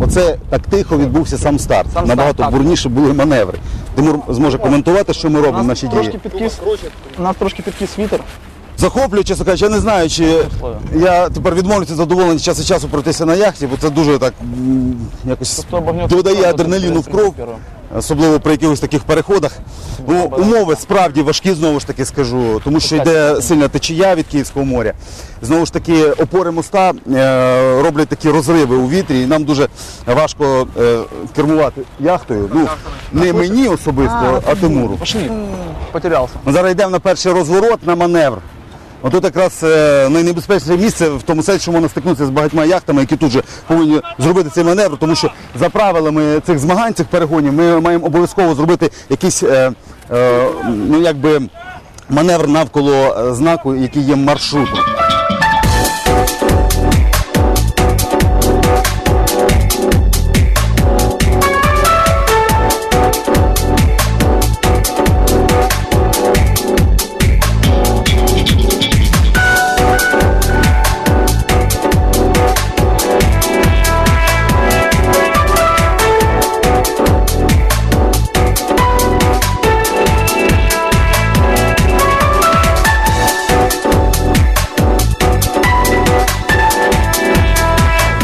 оце так тихо відбувся сам старт. Сам Набагато старт, так. бурніше були маневри. Тимур зможе коментувати, що ми робимо, наші дії. трошки підкис, у нас трошки підкис вітер. Захоплює, чесно кажучи, я не знаю, чи я тепер відмовлюся задоволений час від часу пройтися на яхті, бо це дуже так м, якось Тобто додає адреналіну в кров. перше. Особливо при якихось таких переходах. Ну, умови справді важкі, знову ж таки скажу, тому що йде сильна течія від Київського моря. Знову ж таки, опори моста е, роблять такі розриви у вітрі, і нам дуже важко е, кермувати яхтою. Ну, не мені особисто, а Тимуру. Ми зараз йдемо на перший розворот на маневр. Отут якраз е, найнебезпечніше місце в тому сенсі, що можна стикнутися з багатьма яхтами, які тут же повинні зробити цей маневр, тому що за правилами цих змагань, цих перегонів, ми маємо обов'язково зробити якийсь е, е, ну, якби маневр навколо е, знаку, який є маршрутом.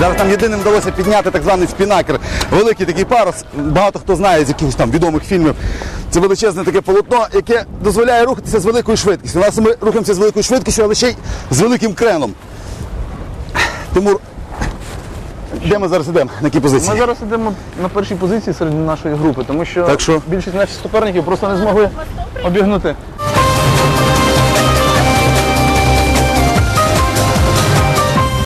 Зараз нам єдиним вдалося підняти так званий спінакер. Великий такий парус. Багато хто знає з якихось там відомих фільмів. Це величезне таке полотно, яке дозволяє рухатися з великою швидкістю. У нас ми рухаємося з великою швидкістю, але ще й з великим креном. Тимур, де ми зараз йдемо? На якій позиції? Ми зараз йдемо на першій позиції серед нашої групи, тому що, Так що? більшість наших суперників просто не змогли обігнути